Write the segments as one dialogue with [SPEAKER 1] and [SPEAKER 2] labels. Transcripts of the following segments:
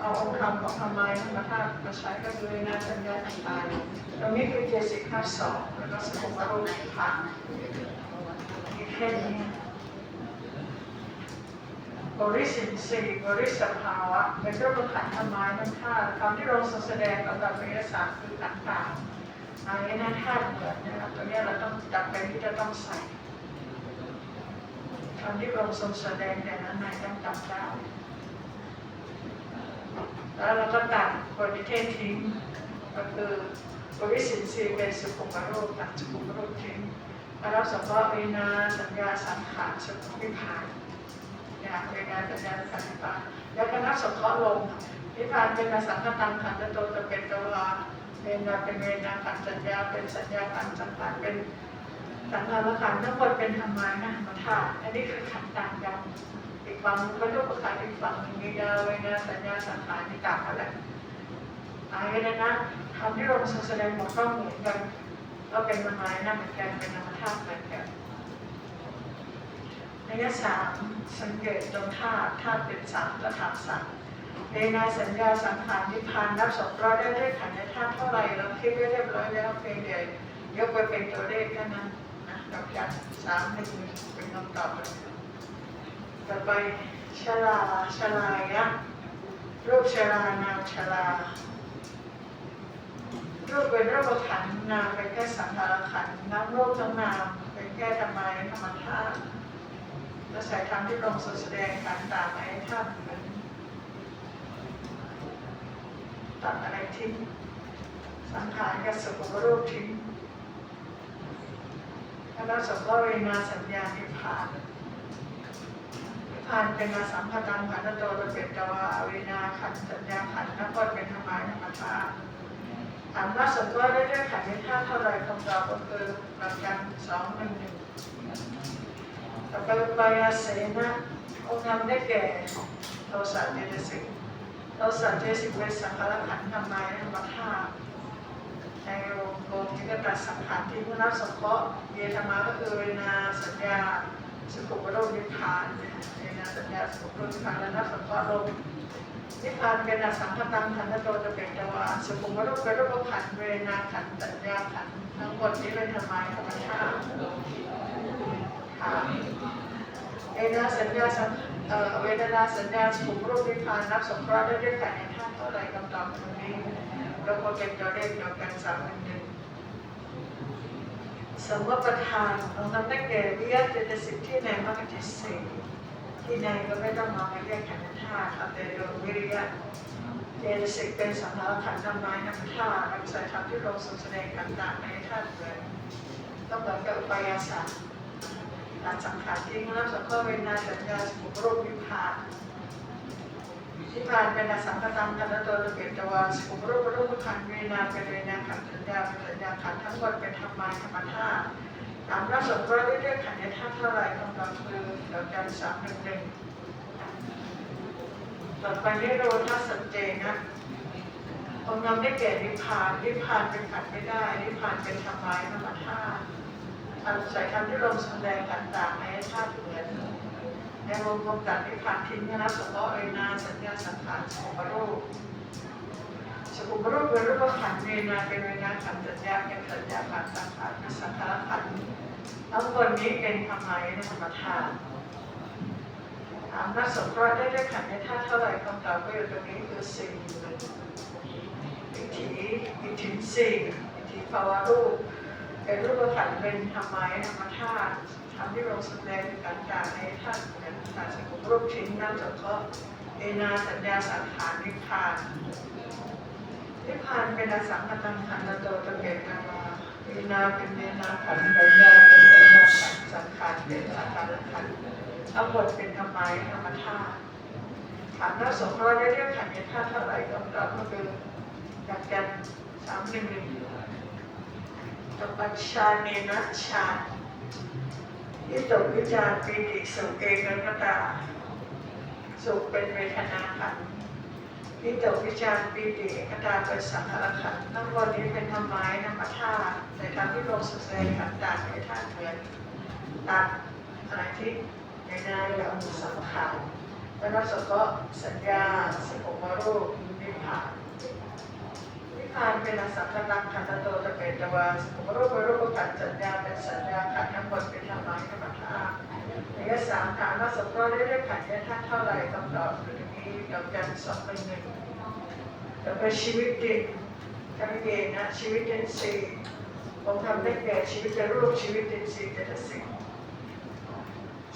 [SPEAKER 1] เอาองค์คำของธรรมายธรรมธาตุมาใช้ก็คือนาสัญญาต่างๆตรงนี้คือเจสิกห้าสองแล้วก็สกุลรูปผ่านแค่นี้บริสิทธิ์สี่บริสภาวะเป็นเรูปขันธ์ธรรมายธรรมธาตุคำที่เราแสดงกับแบบวิทยาศาสตร์คือขันธ์ต่างอันนี้นะธาตุเหมือนนะครับตัวนี้เราต้องจับเป็นที่จะต้องใส่คำที่เราทรงแสดงแต่นั้นในต้องจำได้ แล้วเราก็ตัดโพลิเทนทิ้งก็คือบริสิทธิ์สีเป็นสุขุมโรคตัดสุขุมโรคทิ้งแล้วเราสัมภาระวินาสัญญาสังขารสุขุมวิพานเนี่ยเวนาสัญญาสังขารแล้วก็นับสงเคราะห์ลงวิพานเป็นอสังขตังขันธ์ตัวจะเป็นตัวเวนาเป็นเวนาขันสัญญาเป็นสัญญาขันสังขารเป็นสังขารขันทั้งหมดเป็นธรรมายนะธรรมธาตุอันนี้คือขันต่างกัน อีกฝั่งหนึ่งก็รูปขันอีกฝั่งหนึ่งมียาเวนะสัญญาสังขารที่ต่านแหละอายนะนะทำที่เราแสดงหมดก็เหมือนกันก็เป็นธรรมายนะเหมือนกันเป็นธรรมธาตุเหมือนกันในยะสามสังเกตตรงธาตุธาตุเป็นสามและธาตุสามในนาสัญญาสังขารนิพพานนับสองร้อยได้ด้วยขันธ์ในธาตุเท่าไหร่เราคิดไว้เรียบร้อยแล้วเพียงเดียวยกไปเป็นตัวเลขแค่นั้นนะดอกจันสามหนึ่งเป็นคำตอบเลย ต่อไปชลาชลายะรูปชลานามชลารูปเป็นรูปขันนามเป็นแค่สังขารขันน้ำรูปทั้งนามเป็นแค่ธรรมายธรรมธาตุและสายธรรมที่ลงแสดงการต่างในธาตุเหมือนตัดอะไรทิ้งสังขารกับสุขรูปทิ้งแล้วสัพพะเวนาสัญญานิพพาน ผ่านเป็นอาสัมภตังขันโตระเป็นตวาเวนาขันสัญญาขันนับว่าเป็นธรรมายธรรมธาตุถามว่าสมว่าได้ด้วยขันธ์ในธาเท่าไรคำตอบก็คือหลักการสองหนึ่งหนึ่งต่อไปปายาเสนะองค์นำได้แก่โทสะเจตสิกโทสะเจตสิกเป็นสังขารขันธ์ธรรมายธรรมธาตุในโรงโรงที่ก็ตัดสังขารที่ผู้นับสงเคราะห์เยธรรมาก็คือเวนาสัญญา สุขุมโรคนิพพานเนี่ยในนาสัญญาสุขุมโรคนิพพานและนัสังเคราะลมนิพพานเป็นอสังขตังขันธโตจะเป็นตวาสุขุมโรคเป็นรูปขันเวนาขันสัญญาขันทั้งหมดนี้เป็นธรรมายธรรมชาติค่ะเวนาสัญญาสังเวทนาสัญญาสุขุมโรคนิพพานนับสงเคราะห์ได้ด้วยกันในท่าเท่าไร่คำตอบตรงนี้เราก็เป็นตัวเลขเดียวกันสามหนึ่งหนึ่ง สมมติประธานของน้ำได้แก่วิยะเจตสิกที่ในมรรคจิตสี่ที่ในก็ไม่ต้องมาเรียกขันธ์ธาตุเอาแต่โดยวิริยะเจตสิกเป็นสังขารขันธ์ทำไมน้ำธาตุรักษาธรรมที่ลงสมแสดงต่างๆในธาตุเลยต้องเหมือนกับอุปยาสาตัดสังขารทิ้งแล้วสังเครเวทนาสัญญาสมุปรูปวิภาคที่ ผ่านเป็นอสังขตังขันธ์ตัวระเบียดตวาสมุปรูปรูปขันธ์เวนาเป็นเวนาขันธ์สัญญาเป็นสัญญาขันธ์ทั้งหมดเป็นธรรมายธรรมธาตุถามรับสมรสได้ด้วยขันธ์ในท่าเท่าไรคำตอบคือดอกจันสามหนึ่งหนึ่งต่อไปนี้โรธาสัจเจนะองค์นำได้แก่นิพพานนิพพานเป็นขันธ์ไม่ได้นิพพานเป็นธรรมายธรรมธาตุอาศัยธรรมที่ลงแสดงต่างๆในธาตุเหมือน ในวงกลมตัดนิพพานทิ้งนะสมมติเอนาสัญญาสังขารสมรรูปสกุลรูปเป็นรูปขันเวนาเป็นเวนาขันสัญญาเป็นสัญญาขันสังขารสังขารขันธ์ทั้งหมดนี้เป็นธรรมายธรรมธาตุถามนักสงเคราะห์ได้ได้ขันในธาเท่าไหร่คำตอบก็อยู่ตรงนี้คือสี่อิทธิอิทธิสี่อิทธิภาวะรูปเป็นรูปขันเป็นธรรมายธรรมธาตุ ทำที่เราแสดงต่างๆในธาตุเหมือนการสกุลรูปชิ้นนั่นสงเคราะห์เอนาสัญญาสังขารนิพพานนิพพานเป็นอสังขตังขันธ์โตตะเกตนาเวนาเป็นเวนาขันธ์ปัญญาเป็นปัญาขันธ์สังขารเป็นสังขารขันธ์ทั้งหมดเป็นธรรมายธรรมธาตุถามนักสงเคราะห์ได้เรียกขันธ์ในธาตุเท่าไหร่คำตอบก็คืออยากกันสามหนึ่งหนึ่งต่อไปชาเนนะชา วิตกวิจารปีติสุขเอกกตาสุขเป็นเวทนาขันธ์วิตกวิจารณปีติเอกตาเป็นสังขารขันทั้งหมดนี้เป็นธรรมายธรรมธาตุในทางที่ลงแสดงต่างๆในธาตุเหมือนตัดอะไรที่ในหน้าอย่างสังขารแล้วก็สก็สัญญาสกุมารูรูปนิพพาน นิพพานเป็นอสังขตังขันธโตตะเปตวาสมุปรูปรูปขันธ์สัญญาเป็นสัญญาขันทั้งหมดเป็นธรรมะธรรมธาตุระยะสามถามว่าสมรสได้ได้ขันธ์ได้ท่านเท่าไรคำตอบอยู่ตรงนี้ดอกจันสองเป็นหนึ่งต่อไปชีวิตดินกันเกณฑ์นะชีวิตดินสี่ผมทำได้แก่ชีวิตในรูปชีวิตดินสี่เจตสิก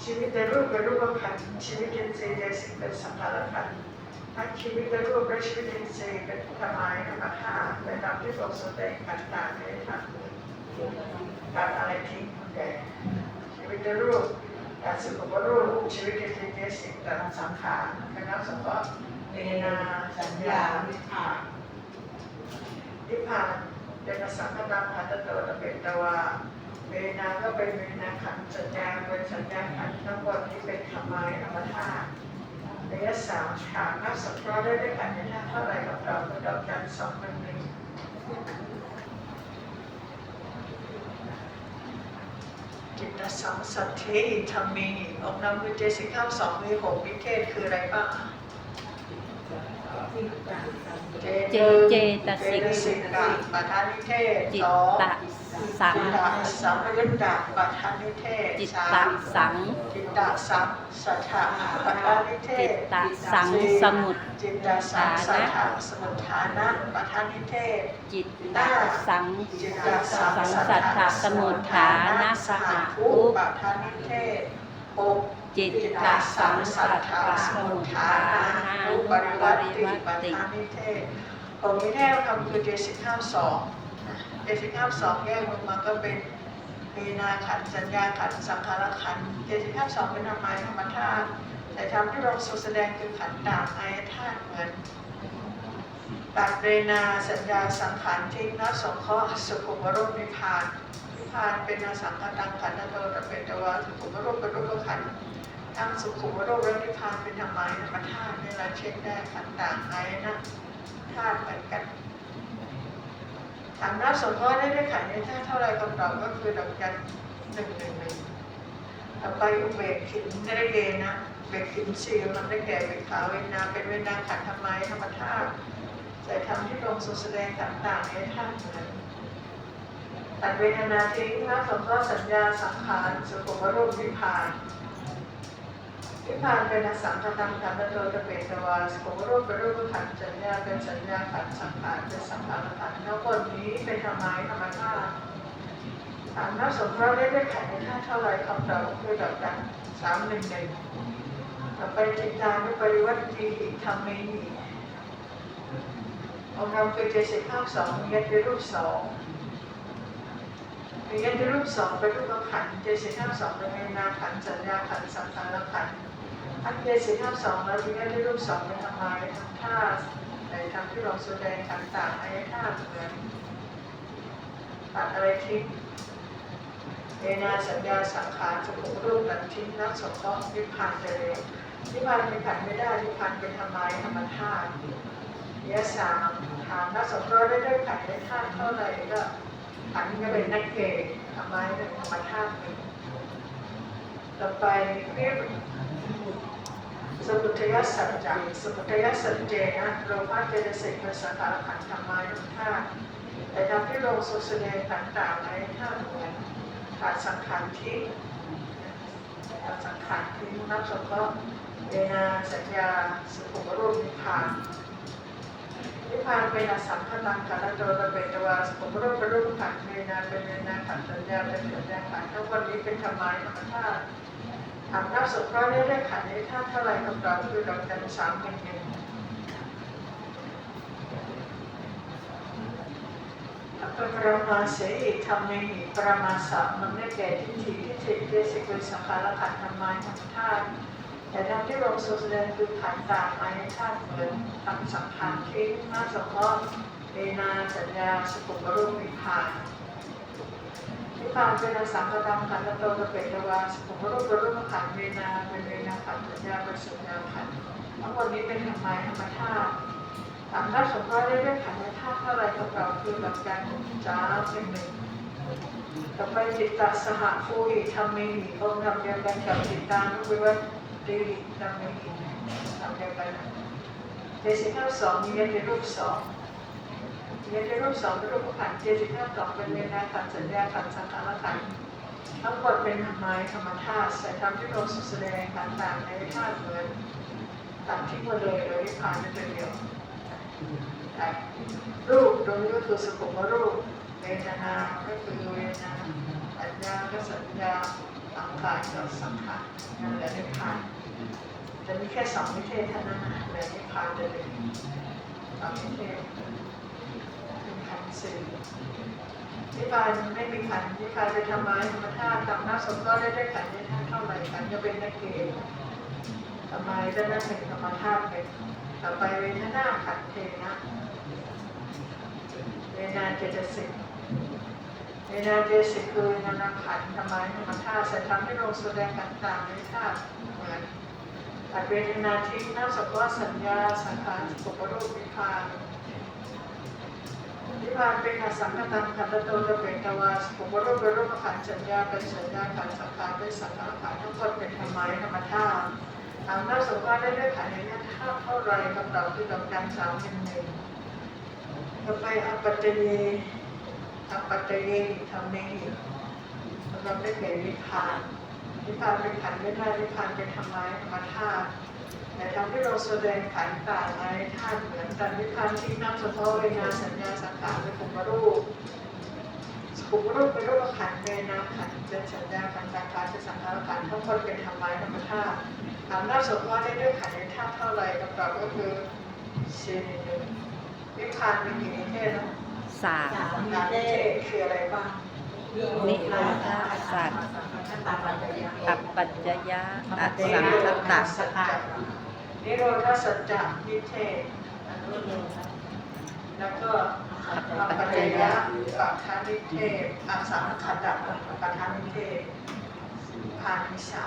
[SPEAKER 1] ชีวิตในรูปเป็นรูปขันชีวิตอินทรีย์ในสิ่งเป็นสังขารขันธ์ ทั้งชีวิตในรูปและชีวิตอินทรีย์เป็นธรรมายธรรมธาตุเป็นธรรมที่ทรงแสดงต่างๆในทางการอะไรทิ้งแก่ชีวิตในรูปการสุขภาพรูปชีวิตอินทรีย์ในสิ่งแต่ละสังขารเป็นนับเฉพาะเวนาสัญญาวิภานิพพานเป็นสังขตขันธ์โตตะเป็นตวาเวนาก็เป็นเวนาขันสัญญาเป็นสัญญาขันทั้งหมดที่เป็นธรรมายธรรมธาตุ ระยะสามถามนักสังเคราะห์ได้ด้วยกันในท่าเท่าไหร่กับเราเป็นดอกจันสองหนึ่งหนึ่งจิตสังสัทเทธรรมีองค์นำคือเจสิบข้าสองมีหกวิเทศคืออะไรบ้างเจ
[SPEAKER 2] เจเจตสิก
[SPEAKER 1] เจตสิกกะปทานิเทศ
[SPEAKER 2] จิต
[SPEAKER 1] สอง
[SPEAKER 2] ตะ สัง
[SPEAKER 1] จิตตสัมปยุตตะปัฏฐานิเทศ
[SPEAKER 2] จิต
[SPEAKER 1] สา
[SPEAKER 2] ตะ
[SPEAKER 1] ม
[SPEAKER 2] สัง
[SPEAKER 1] จิตตสัมสัทธะปัฏฐานิเท
[SPEAKER 2] จิ
[SPEAKER 1] ศ
[SPEAKER 2] ตตะสัง
[SPEAKER 1] สี่
[SPEAKER 2] สมุด
[SPEAKER 1] จิตตสัมสัทธะสมุทฐานะปัฏฐานิเทศ
[SPEAKER 2] จิตตะสัง
[SPEAKER 1] จิตตสัม
[SPEAKER 2] สัง
[SPEAKER 1] สั
[SPEAKER 2] สั
[SPEAKER 1] ท
[SPEAKER 2] ท
[SPEAKER 1] ธะ
[SPEAKER 2] ธะสมุทฐานะสห
[SPEAKER 1] ทุ
[SPEAKER 2] ทุ
[SPEAKER 1] ปัฏฐานิเทศหก
[SPEAKER 2] จิตตะสังสัทธะสมุทฐานะ
[SPEAKER 1] ทุปริ
[SPEAKER 2] ป
[SPEAKER 1] วัติ
[SPEAKER 2] ริวั
[SPEAKER 1] ปัฏ
[SPEAKER 2] ติ
[SPEAKER 1] ฐานิเทศผมนิเทศคำคือเจสิบห้าสอง เจสิบห้าสองแยกลงมาก็เป็นมีนาขันสัญญาขันสังขารขันเจสิบห้าสองเป็นธรรมายธรรมธาตุแต่ธรรมที่เราทรงแสดงคือขันต่างอายธาตุเหมือนตัดเรนาสัญญาสังขารทิ้งนัสงเคราะห์สุขุมรูปนิพานนิพานเป็นอาสังขตังขันธ์โตตเป็นตวาสุขุมรูปเป็นรูปขันธ์ทั้งสุขุมรูปและนิพานเป็นธรรมายธรรมธาตุเวลาเช็คได้ขันธ์ต่างอายนะธาตุเหมือนกัน ถามนัสงเคราะห์ได้ด้วยขันธ์ในธาตุเท่าไรคำตอบก็คือดอกจันหนึ่งหนึ่งหนึ่งต่อไปอุเบกขินได้เกนะเบกขินสี่มันได้แก่เบกขาเวนาเป็นเวนาขันธ์ธรรมายธรรมธาตุแต่ทำที่ลงทรงแสดงต่างๆในท่าเหมือนตัดเวทนาทิ้งละสมรสสัญญาสังขารสุขุมรูปนิพาน นิพพานเป็นอสังขตังขันธ์โตตะเปตวาสุขุมรูปเป็นรูปขันธ์สัญญาเป็นสัญญาขันสังขารเป็นสังขารขันธ์ทั้งหมดนี้เป็นธรรมายธรรมธาตุถามนักสมรสได้ด้วยขันธ์ในท่าเท่าไรคำตอบคือดอกจันสามหนึ่งหนึ่งต่อไปจิตตานุปริวัติหิธรรมเมหิองค์เราคือเจสิบภาคสองมียันเป็นรูปสองมียันเป็นรูปสองเป็นรูปขันเจสิบภาคสองเป็นนาขันสัญญาขันธ์สังขารขันธ์ อันเจสิบภาคสองแล้วมียันเป็นรูปสองเป็นธรรมายธรรมธาตุในธรรมที่เราแสดงต่างๆอายธาเหมือนตัดอะไรทิ้งเวนาสัญญาสังขารสุขุรูปตัดทิ้งนักสงเคราะห์นิพพานไปเลยนิพพานเป็นขันไม่ได้นิพพานเป็นธรรมายธรรมธาตุยะสามถามนักสมรสได้ด้วยขันได้ธาตุเท่าไหร่ก็ขันก็เป็นนักเกตทำไมเป็นธรรมธาตุหนึ่งต่อไปเรียก สมุทัยสัจจะสมุทัยสัจเจนะโลภะเจตสิกเป็นสังขารขันธ์ธรรมายธาตุแต่ทำที่ลงสุแสดงต่างๆในธาเหมือนขาดสังขารทิ้งขาดสังขารทิ้งนักสมรสเวนาสัญญาสุขุมรูปนิพพานนิพพานเป็นอสังขตังขันธ์โตตะเบตวาสมรูปรูปขันเวนาเป็นเวนาขันสัญญาเป็นสัญญาขันทั้งหมดนี้เป็นธรรมายธร รมธาตุถามนักสงเราะห์ได้ได้ขันธ์ในธาตุเท่าไรคำตอบคือดอกจันสามหนึ่งหนึ่งปรมาเสอิธรรมเมหิปรมาสามันได้แก่ทิฏฐิทิฏฐิเจสิกุลสังขารขันธ์ธรรมายธรรมธาตุแต่ทำที่ลงสุแสดงคือขันธ์ต่างในธาตุเหมือนทำสังขารทิ้งน่าสงเคราะห์เวนาสัญญาสุขุมรูปนิพาน นิพพานเป็นอสังขตามขันธ์โตตะเปตวาสุโรตโรุขันเวนาเป็นเวนาขันธ์สัญญาเป็นสัญญาขันทั้งหมดนี้เป็นธรรมายธรรมธาตุถามถ้าสมมติได้ด้วยขันธธาตุเท่าไรกับเราคือหลักการของจ้าเป็นหนึ่งต่อไปจิตตสหภูหิธรรมเมหิองค์ธรรมเดียวกันกับจิตตานุวิวัตติธรรมเมหิทำเดียวกันเจสิก้าสองมีเยติรูปสอง เยติรูปสองรูปขันเจสิก้าสองเป็นเวนาขันสัญญาขันสังขารขันทั้งหมดเป็นธรรมายธรรมธาตุใส่ธรรมที่เราแสดงต่างๆในธาตุเหมือนตัดทิ้งมดเลยโดยที่ผ่านไปเดียวรูปตรงนี้ก็คือสุขุมรูปเวทนาก็คือเวทนาสัญญาก็สัญญาสังขารก็สังขารนั่นแหละนิพพานจะมีแค่สองนิเทศเท่านั้นนะแต่นิพพานจะเป็นสองนิเทศ สืบนิพพานไม่มีขันธ์นิพพานเป็นธรรมะธรรมธาตุทำน้ำสมก็ได้ได้ขันธ์ได้ท่านเท่าไหร่ขันธ์จะเป็นนักเกณฑ์ทำไมได้นั่นเป็นธรรมธาตุเป็นต่อไปเวทนาขันธ์เทนะเวนาเจตสิกเวนาเจตสิกคือนานาขันธ์ธรรมะธรรมธาตุแสดงให้ลงแสดงต่างๆในธาตุเหมือนอัดเวทนาทิ้งน้ำสกว่าสัญญาสังขารสุปรูปนิพพาน พานเป็นอสังขตังขันธโตจะเป็นตวาสุปรูปเป็นรูปขันธ์สัญญาเป็นสัญญาขันสังขารเป็นสังขารขันทั้งหมดเป็นธรรมะธรรมธาตุทางน้ำสกว่าได้ด้วยขันในนี้เท่าเท่าไรกำลังที่กำลังสามเป็นหนึ่งต่อไปอปัตตยีอปัตตยีทำนี้สำหรับได้แก่นิพพาน นิพพานเป็นขันธ์ไม่ได้นิพพานเป็นธรรมะธรรมธาตุแต่ทำให้เราแสดงขันธ์ต่างในธาตุเหมือนกันนิพพานที่น้ำสะท้อนเวนาสัญญาสังขารเป็นภูมิรูปภูมิรูปเป็นรูปขันธ์เวนาขันธ์เป็นสัญญาขันธ์สังขารเป็นสังขารขันธ์ทั้งหมดเป็นธรรมะธรรมธาตุถามน้ำสะท้อนได้ด้วยขันธ์ในธาตุเท่าไหร่คำตอบก็คือสี่หนึ่งนิพพานมีกี่นิเทศนะ
[SPEAKER 2] สาม
[SPEAKER 1] สามนิเทศคืออะไรบ้าง
[SPEAKER 2] นิโรธาสัตว์อัปปัจจยะอสังคตะ
[SPEAKER 1] สัจจะนิโรธสัจจะนิเทศแล้วก็อัปปัจจยะปัฏฐานิเทศอสังขตะปัฏฐานิเทศพานิสา